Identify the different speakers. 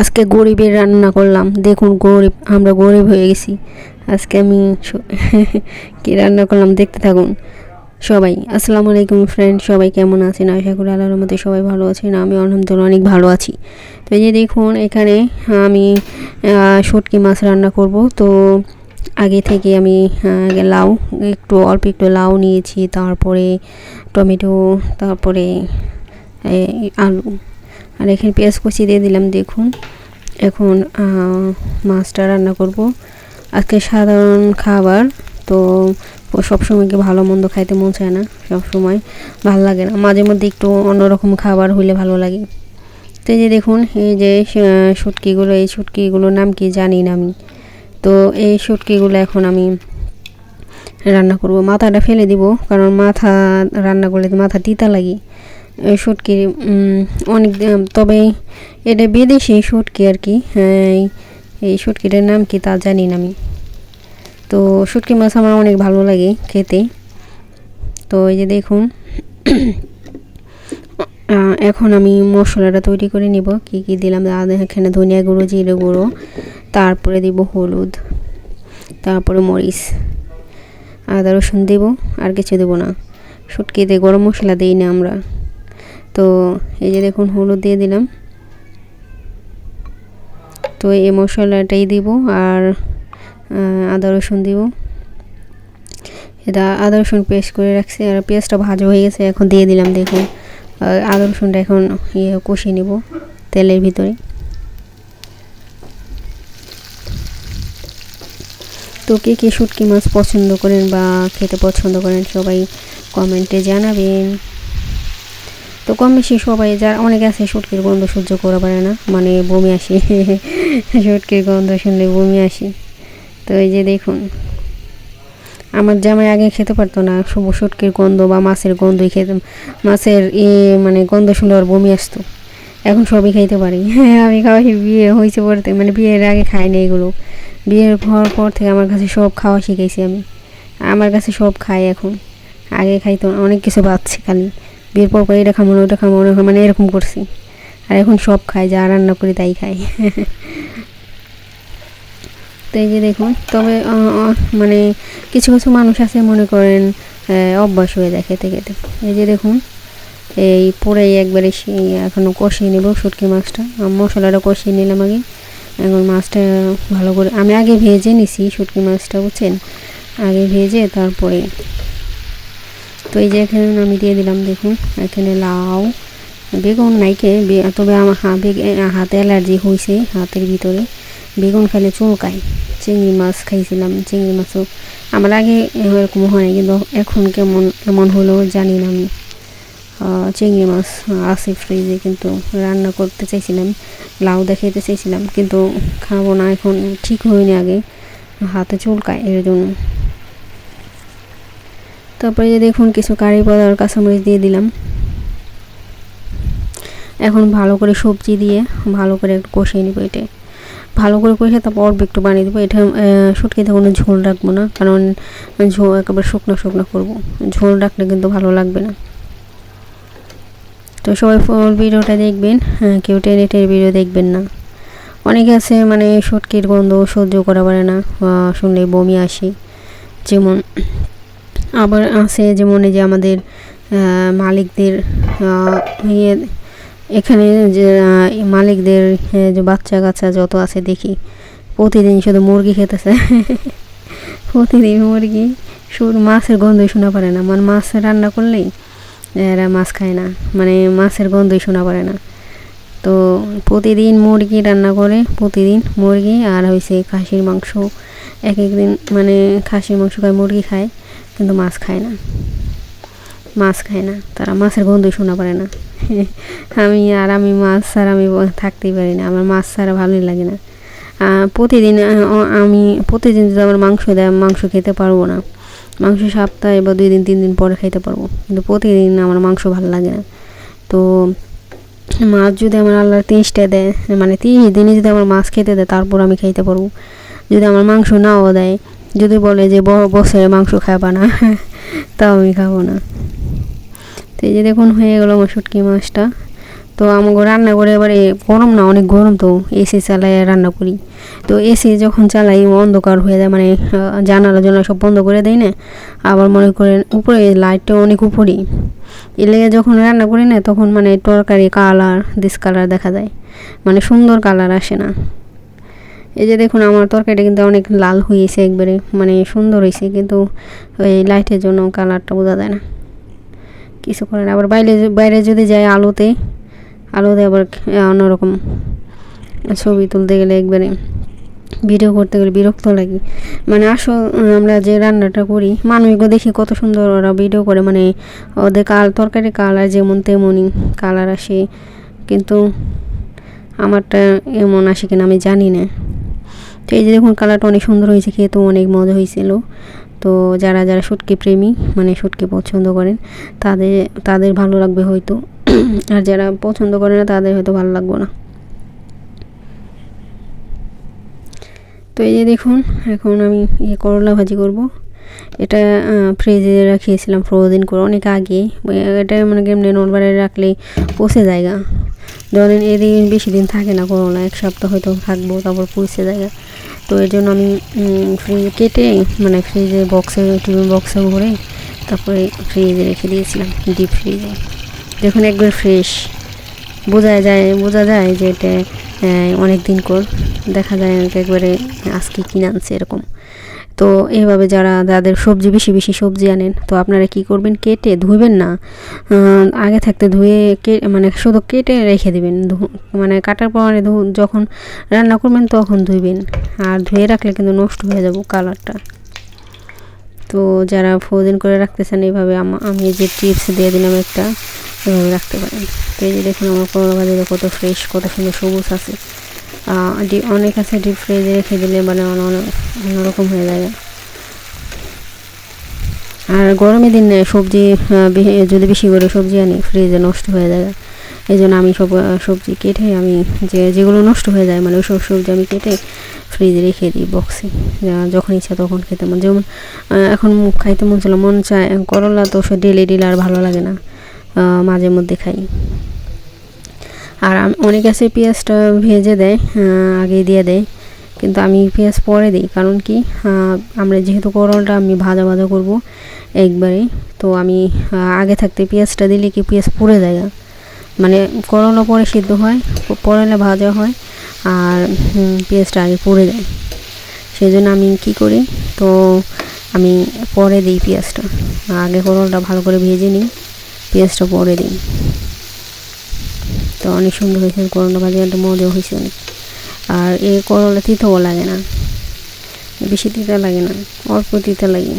Speaker 1: আজকে গরিবের রান্না করলাম। দেখুন গরিব, আমরা গরিব হয়ে গেছি। আজকে আমি কি রান্না করলাম দেখতে থাকুন। সবাই, আসসালামু আলাইকুম ফ্রেন্ড সবাই কেমন আছেন? আশা করি আল্লাহর মধ্যে সবাই ভালো আছেন আমি আলহামদুলিল্লাহ অনেক ভালো আছি। তো এই যে দেখুন, এখানে আমি শুটকি মাছ রান্না করব। তো আগে থেকে আমি লাউ, একটু অল্প একটু লাউ নিয়েছি, তারপরে টমেটো, তারপরে আলু। আর এখানে পেঁয়াজ কুচি দিয়ে দিলাম, দেখুন। এখন মাছটা রান্না করব। আজকে সাধারণ খাবার, তো সবসময় কি ভালো মন্দ খাইতে মন চায় না, সবসময় ভালো লাগে না। মাঝে মধ্যে একটু অন্যরকম খাবার হইলে ভালো লাগে। তো এই যে দেখুন, এই যে শুটকিগুলো, এই শুটকিগুলোর নাম কি জানি না আমি। তো এই শুটকিগুলো এখন আমি রান্না করব। মাথাটা ফেলে দিব, কারণ মাথা রান্না করলে মাথা তিতা লাগে। শুটকি অনেক তবে এটা বিদেশি শুটকি আর কি। এই- এই শুটকিটার নাম কি তা জানি না আমি। তো শুটকি মাছ আমার অনেক ভালো লাগে খেতে। তো এই যে দেখুন এখন আমি মশলাটা তৈরি করে নিব। কি কি দিলাম? এখানে ধনিয়া গুঁড়ো, জিরে গুঁড়ো, তারপরে দিব হলুদ, তারপরে মরিচ, আদা রসুন দেব, আর কিছু দেবো না। শুটকিতে গরম মশলা দিই না আমরা। তো এই যে দেখুন হলুদ দিয়ে দিলাম। তো এই মশলাটাই দিব আর আদা রসুন দিব। এটা আদা রসুন পেস্ট করে রাখছি আর পেঁয়াজটা ভাজা হয়ে গেছে, এখন দিয়ে দিলাম দেখুন। আদা রসুনটা এখন ইয়ে কষিয়ে নেব তেলের ভিতরে। তো কে কে শুটকি মাছ পছন্দ করেন বা খেতে পছন্দ করেন সবাই কমেন্টে জানাবেন। কম বেশি সবাই যার অনেক আছে শুটকির গন্ধ সহ্য করা পারে না। মানে বমি আসে। শুটকির গন্ধ শুনলে বমি আসে। তো এই যে দেখুন, আমার জামাই আগে খেতে পারতো না, শুভ শুটকির গন্ধ বা মাছের গন্ধই খেতে, মাছের এ মানে গন্ধ শুনলে ওর বমি আসতো। এখন সবই খাইতে পারি। হ্যাঁ আমি খাওয়াই বিয়ে হয়েছে পড়তে মানে বিয়ের আগে খাই না এগুলো। বিয়ের হওয়ার পর থেকে আমার কাছে সব খাওয়া শিখেছি আমি। আমার কাছে সব খাই এখন। আগে খাইতো অনেক কিছু পাচ্ছি খালি। বিয়ের পর পর এটা খাব না ওটা খাব না মানে এরকম করছি। আর এখন সব খায়, যা রান্না করি তাই খাই তো এই যে দেখুন, তবে মানে কিছু কিছু মানুষ আছে, মনে করেন অভ্যাস হয়ে যায় খেতে খেতে। এই যে দেখুন, এই পুরাই একবারে এখনও কষিয়ে নেব শুটকি মাছটা। মশলাটা কষিয়ে নিলাম আগে। এখন মাছটা ভালো করে, আমি আগে ভেজে নিছি শুটকি মাছটা, বুঝছেন? আগে ভেজে তারপরে তো এই যে এখানে আমি দিয়ে দিলাম, দেখুন, এখানে লাউ, বেগুন নাইকে তবে আমার হাতে অ্যালার্জি হয়েছে হাতের ভিতরে। বেগুন খাইলে চুলকায়, চিংড়ি মাছ খাইছিলাম, চিংড়ি মাছও। আমার আগে এরকম হয়, কিন্তু এখন কেমন এমন হলো জানি না আমি। চিংড়ি মাছ আছে ফ্রিজে, কিন্তু রান্না করতে চাইছিলাম, লাউ দেখাইতে চাইছিলাম, কিন্তু খাব না, এখন ঠিক হয়নি আগে। হাতে চুলকায়, এর জন্য। তারপরে যে দেখুন কিছু কারি পাতা আর কাঁচামরিচ দিয়ে দিলাম। এখন ভালো করে সবজি দিয়ে ভালো করে একটু কষিয়ে নিব এটা ভালো করে কষে তারপর অল্প একটু বানিয়ে দেবো। এটা শুটকিতে কোনো ঝোল রাখব না, কারণ ঝোল একেবারে শুকনো শুকনো করব। ঝোল রাখলে কিন্তু ভালো লাগবে না। তো সবাই ফুল ভিডিওটা দেখবেন হ্যাঁ কেউ টেনে টেনে ভিডিও দেখবেন না। অনেকে আছে মানে শুটকির গন্ধ সহ্য করা পারে না শুনলে বমি আসে। যেমন আবার আছে যেমন এই যে আমাদের মালিকদের ইয়ে এখানে যে মালিকদের যে বাচ্চা কাচ্চা যত আছে দেখি, প্রতিদিন শুধু মুরগি খেতেছে। প্রতিদিন মুরগি, শুধু মাছের গন্ধই শোনা পারে না। মানে মাছ রান্না করলেই এরা মাছ খায় না। মানে মাছের গন্ধই শোনা পারে না। তো প্রতিদিন মুরগি রান্না করে, প্রতিদিন মুরগি, আর হয়েছে খাসির মাংস। এক এক দিন মানে খাসির মাংস খায়, মুরগি খায়। কিন্তু মাছ খায় না। মাছ খায় না। তারা মাছের গন্ধই শোনা পারে না। আমি আর আমি মাছ ছাড়া আমি থাকতেই পারি না। আমার মাছ ছাড়া ভালোই লাগে না। প্রতিদিন আমি প্রতিদিন যদি আমার মাংস দেয় মাংস খেতে পারব না। মাংস সপ্তাহে বা দুই দিন, তিন দিন পরে খাইতে পারব। কিন্তু প্রতিদিন আমার মাংস ভালো লাগে না। তো মাছ যদি আমার আল্লাহ তিরিশটা দেয় মানে তিরিশ দিনে যদি আমার মাছ খেতে দেয়, তারপর আমি খাইতে পারব। যদি আমার মাংস নাও দেয় যদি বলে যে বড় বছরে মাংস খাবা না, তাও আমি খাব না। তো এই যে দেখুন, হয়ে গেলো আমার শুটকি মাছটা। তো আমাকে রান্না করে এবারে গরম না, অনেক গরম তো এসি চালাই রান্না করি। তো এসি যখন চালাই, অন্ধকার হয়ে যায় মানে জানালা জানালা সব বন্ধ করে দেয় না, আবার মনে করেন উপরে লাইটটা অনেক উপরেই। এ লেগে যখন রান্না করি না, তখন মানে তরকারি কালার ডিস কালার দেখা যায়। মানে সুন্দর কালার আসে না। এই যে দেখুন, আমার তরকারিটা কিন্তু অনেক লাল হয়েছে একবারে মানে সুন্দর হয়েছে, কিন্তু ওই লাইটের জন্য কালারটা বোঝা যায় না। কিছু করে না আবার বাইরে বাইরে যদি যায় আলোতে আলোতে আবার অন্যরকম ছবি তুলতে গেলে একবারে ভিডিও করতে গেলে বিরক্ত লাগে। মানে আসল, আমরা যে রান্নাটা করি, মানুষগুলো দেখি কত সুন্দর ওরা ভিডিও করে মানে ওদের কাল তরকারি কালার যেমন তেমনই কালার আসে, কিন্তু আমারটা এমন আসে কিনা আমি জানি না। তো এই যে দেখুন কালারটা অনেক সুন্দর হয়েছে, খেতেও অনেক মজা হয়েছিল। তো যারা যারা শুটকি প্রেমী মানে শুটকি পছন্দ করেন, তাদের তাদের ভালো লাগবে হয়তো। আর যারা পছন্দ করে না, তাদের হয়তো ভালো লাগবে না। তো এই যে দেখুন, এখন আমি ইয়ে করলা ভাজি করব। এটা ফ্রিজে রাখিয়েছিলাম ফ্রোজেন করে, অনেক আগে। এটা মানে কেমনি নর্মালে রাখলে পচে জায়গা ধরেন এদিন বেশি দিন থাকে না করলা এক সপ্তাহ হয়তো থাকব, তারপর পচে জায়গা তো এর জন্য আমি ফ্রিজে কেটে মানে ফ্রিজে বক্সে টিফিন বক্সে ভরে তারপরে ফ্রিজে রেখে দিয়েছিলাম ডিপ ফ্রিজে দেখুন একবার ফ্রেশ বোঝা যায় বোঝা যায় যে এটা অনেক দিন কর দেখা যায় একবারে আজকে কিনে আনছে এরকম। তো এইভাবে যারা যাদের সবজি বেশি বেশি সবজি আনেন, তো আপনারা কি করবেন? কেটে ধুবেন না। আগে থাকতে ধুয়ে মানে শুধু কেটে রেখে দেবেন। মানে কাটার পরে যখন রান্না করবেন তখন ধুইবেন। আর ধুয়ে রাখলে কিন্তু নষ্ট হয়ে যাব কালারটা। তো যারা ফ্রোজেন করে রাখতেছেন এইভাবে আমা- যে টিপস দিয়ে দিলাম একটা, এভাবে রাখতে পারেন। তো এই যে দেখুন, আমার কত ফ্রেশ, কত সুন্দর সবুজ আছে। অনেক আছে ডিপ ফ্রিজে রেখে দিলে মানে অন্য- অন্য- অন্যরকম হয়ে যায়। আর গরমের দিন সবজি যদি বেশি করে সবজি আনি ফ্রিজে নষ্ট হয়ে যায়। এই জন্য আমি সব সবজি কেটে আমি যে, যেগুলো নষ্ট হয়ে যায় মানে ওই সব সবজি আমি কেটে ফ্রিজে রেখে দিই বক্সে যখন ইচ্ছা তখন খেতে মন যেমন এখন খাইতে মন ছিল মন চায়, করলা তো ডেলি ডেলি আর ভালো লাগে না। মাঝে মধ্যে খাই। আর অনেক আছে পেঁয়াজটা ভেজে দেয় আগে দিয়ে দেয়। কিন্তু আমি পেঁয়াজ পরে দিই, কারণ কি আমরা যেহেতু করলটা আমি ভাজা ভাজা করব একবারে। তো আমি আগে থাকতে পেঁয়াজটা দিলে কি পেঁয়াজ পুড়ে যায়। মানে করলা পরে সিদ্ধ হয়, প- পরে ভাজা হয়, আর পেঁয়াজটা আগে পুড়ে যায়। সেই জন্য আমি কি করি, তো আমি পরে দিই পেঁয়াজটা। আগে করলটা ভালো করে ভেজে নিই, পেঁয়াজটা পরে দিই। তো অনেক সুন্দর হয়েছে, করোনা বাজে একটা মজা হয়েছে অনেক। আর এই করলা তিতেও লাগে না, বেশি তিতা লাগে না, অল্প তিতা লাগে।